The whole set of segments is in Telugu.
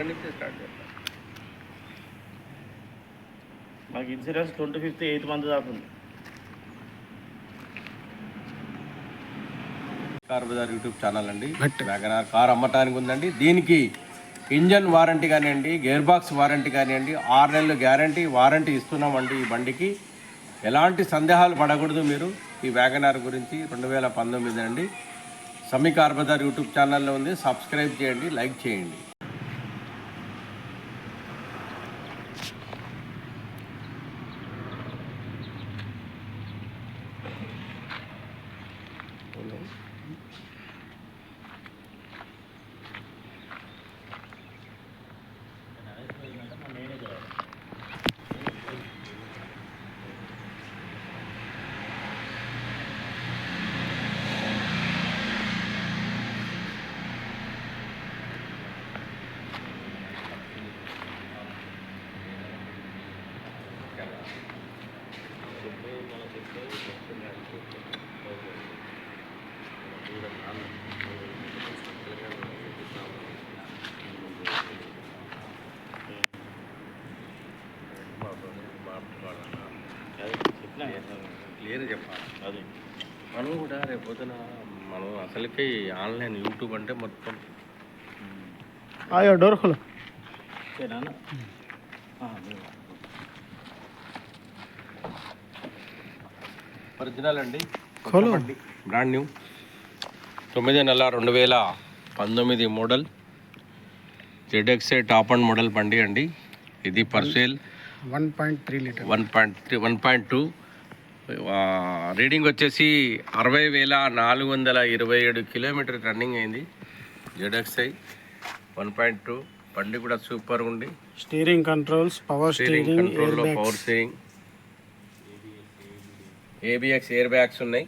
అక్కడి నుంచి స్టార్ట్ చేస్తాం మాకు insurance twenty fifth eighth month దాకా ఉంది. కార్ బజార్ యూట్యూబ్ ఛానల్ అండి. వ్యాగనార్ కార్ అమ్మటానికి ఉందండి. దీనికి ఇంజన్ వారంటీ కానివ్వండి గేర్ బాక్స్ వారంటీ కానివ్వండి ఆరు నెలలు గ్యారంటీ వారంటీ ఇస్తున్నామండి ఈ బండికి. ఎలాంటి సందేహాలు పడకూడదు మీరు. ఈ వ్యాగనార్ గురించి రెండు వేల పంతొమ్మిది అండి. సమీ కార్ బజార్ యూట్యూబ్ ఛానల్లో ఉంది. సబ్స్క్రైబ్ చేయండి లైక్ చేయండి. క్లియర్ చెప్పాలి? అది. మనం కూడా రేపొద్దున మనం అసలుకి ఆన్లైన్ యూట్యూబ్ అంటే మొత్తం. ఆయా డోర్ సరే నాన్న. ఒరిజినల్ అండి. Brand new. తొమ్మిది నెల రెండు వేల పంతొమ్మిది మోడల్. జెడ్ఎక్సే టాప్ అండ్ మోడల్ బండి అండి. ఇది పర్సేల్ 1.3 litre. One point three one point two. Reading వచ్చేసి అరవై వేల నాలుగు వందల ఇరవై ఏడు కిలోమీటర్ రన్నింగ్ అయింది. ZXI one point two. బండి కూడా సూపర్ ఉంది. స్టీరింగ్ కంట్రోల్స్ పవర్ స్టీరింగ్ కంట్రోల్లో power steering ABX air bags ఉన్నాయి.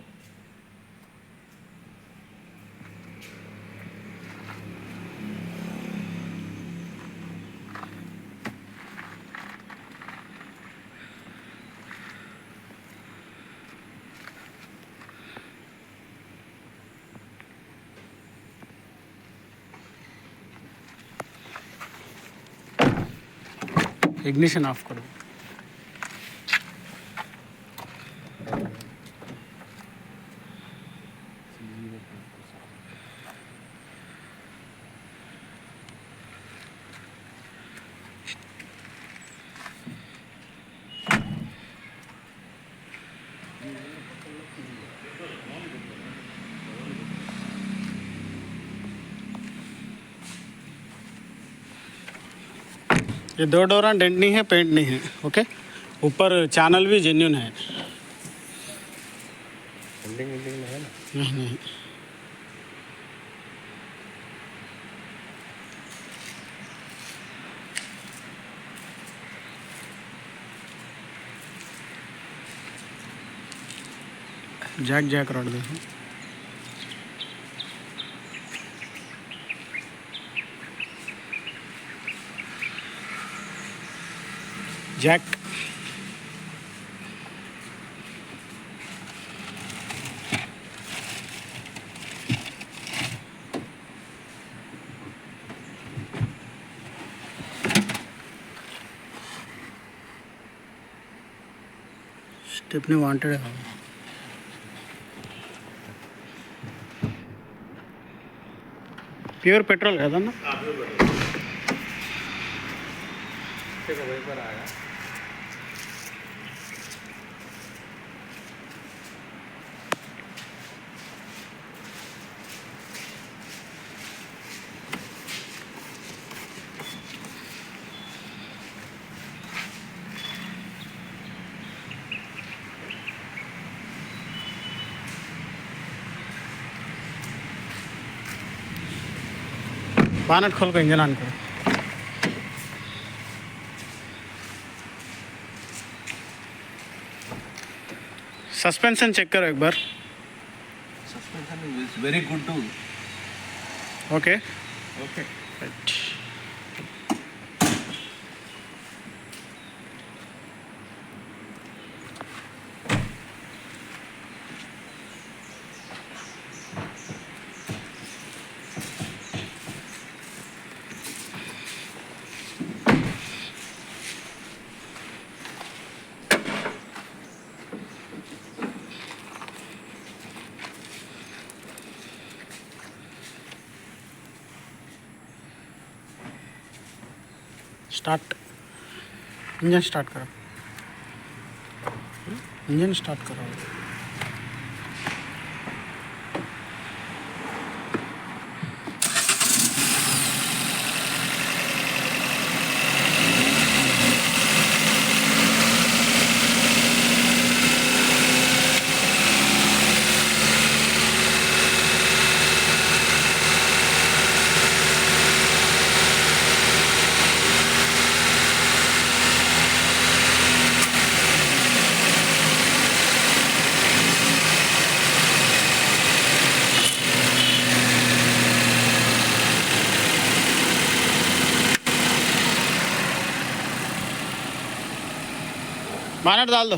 ఇగ్నిషన్ ఆఫ్ करो ये दो डोरा डेंट नहीं है पेंट नहीं है ओके? ऊपर चैनल भी जेन्यून है। नहीं नहीं। जैक जैक रॉड देखो जैक स्टेपनी वांटेड है। प्योर पेट्रोल है ना? बानट खोल को इंजन ऑन करो सस्पेंशन चेक करो एक बार suspension is very good to okay okay right start. Engine start करो। इंजन स्टार्ट करो। మానాడు దాల్దు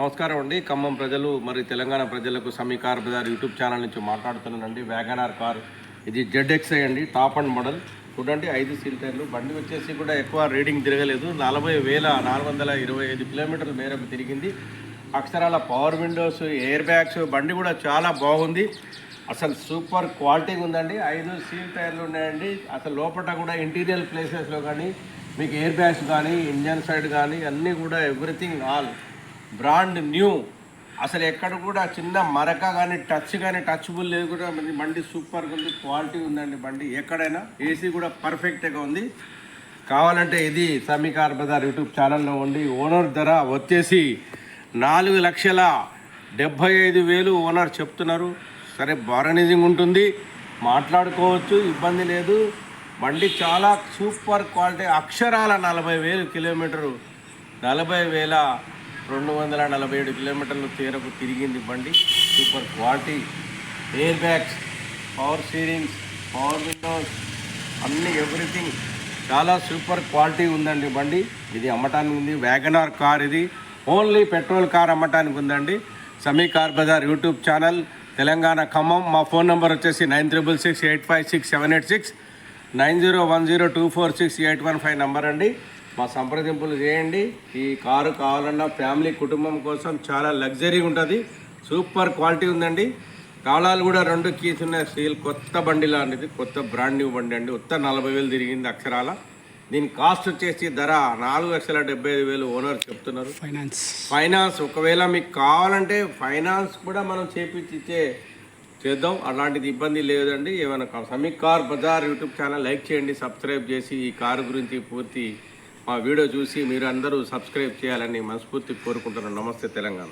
నమస్కారం అండి. ఖమ్మం ప్రజలు మరి తెలంగాణ ప్రజలకు సమీకార బజార్ యూట్యూబ్ ఛానల్ నుంచి మాట్లాడుతున్నానండి. వ్యాగనార్ కార్ ఇది జెడ్ఎక్స్ఐ అండి. టాప్ అండ్ మోడల్ చూడండి ఐదు సీల్ టైర్లు బండి వచ్చేసి కూడా ఎక్కువ రీడింగ్ తిరగలేదు. నలభై వేల నాలుగు వందల ఇరవై ఐదు కిలోమీటర్ల మేరకు తిరిగింది. అక్షరాల పవర్ విండోస్ ఎయిర్ బ్యాగ్స్ బండి కూడా చాలా బాగుంది. అసలు సూపర్ క్వాలిటీ ఉందండి. ఐదు సీల్ టైర్లు ఉన్నాయండి. అసలు లోపల కూడా ఇంటీరియర్ ప్లేసెస్లో కానీ మీకు ఎయిర్ బ్యాగ్స్ కానీ ఇంజన్ సైడ్ కానీ అన్నీ కూడా ఎవ్రీథింగ్ ఆల్ బ్రాండ్ న్యూ అసలు ఎక్కడ కూడా చిన్న మరక కానీ టచ్ కానీ టచ్బుల్ లేదు కూడా. మరి బండి సూపర్గా ఉంది క్వాలిటీ ఉందండి బండి. ఎక్కడైనా ఏసీ కూడా పర్ఫెక్ట్గా ఉంది. కావాలంటే ఇది సమీకార్ బజార్ యూట్యూబ్ ఛానల్లో ఉండి ఓనర్ ధర వచ్చేసి నాలుగు లక్షల డెబ్భై ఐదు వేలు ఓనర్ చెప్తున్నారు. సరే బార్గనైజింగ్ ఉంటుంది. మాట్లాడుకోవచ్చు ఇబ్బంది లేదు. బండి చాలా సూపర్ క్వాలిటీ అక్షరాల నలభై వేలు కిలోమీటరు నలభై వేల రెండు వందల నలభై ఏడు కిలోమీటర్లు తీరకు తిరిగింది బండి. Super quality air bags power steerings power windows అన్ని ఎవ్రీథింగ్. చాలా సూపర్ క్వాలిటీ ఉందండి బండి. ఇది అమ్మటానికి ఉంది. వ్యాగనార్ కార్ ఇది. ఓన్లీ పెట్రోల్ కార్ అమ్మటానికి ఉందండి. Sami car Bazar YouTube channel Telangana Khammam. మా ఫోన్ నెంబర్ వచ్చేసి nine triple six eight five six seven eight six nine zero one zero two four six eight one five number అండి. మా సంప్రదింపులు చేయండి. ఈ కారు కావాలన్నా ఫ్యామిలీ కుటుంబం కోసం చాలా లగ్జరీగా ఉంటుంది. సూపర్ క్వాలిటీ ఉందండి. తాళాలు కూడా రెండు కీస్ ఉన్నాయి. స్టీల్ కొత్త బండి లాంటిది. కొత్త బ్రాండ్ న్యూ బండి అండి. ఉత్త నలభై వేలు తిరిగింది అక్షరాల. దీని కాస్ట్ వచ్చేసి ధర నాలుగు లక్షల డెబ్బై ఐదు వేలు ఓనర్ చెప్తున్నారు. ఫైనాన్స్. ఫైనాన్స్ ఒకవేళ మీకు కావాలంటే ఫైనాన్స్ కూడా మనం చేపించిచ్చే చేద్దాం. అలాంటిది ఇబ్బంది లేదండి. ఏమైనా Sami car Bazar YouTube channel like చేయండి. సబ్స్క్రైబ్ చేసి ఈ కారు గురించి పూర్తి మా వీడియో చూసి మీరు అందరూ సబ్స్క్రైబ్ చేయాలని మనస్ఫూర్తి కోరుకుంటున్నాను. నమస్తే తెలంగాణ.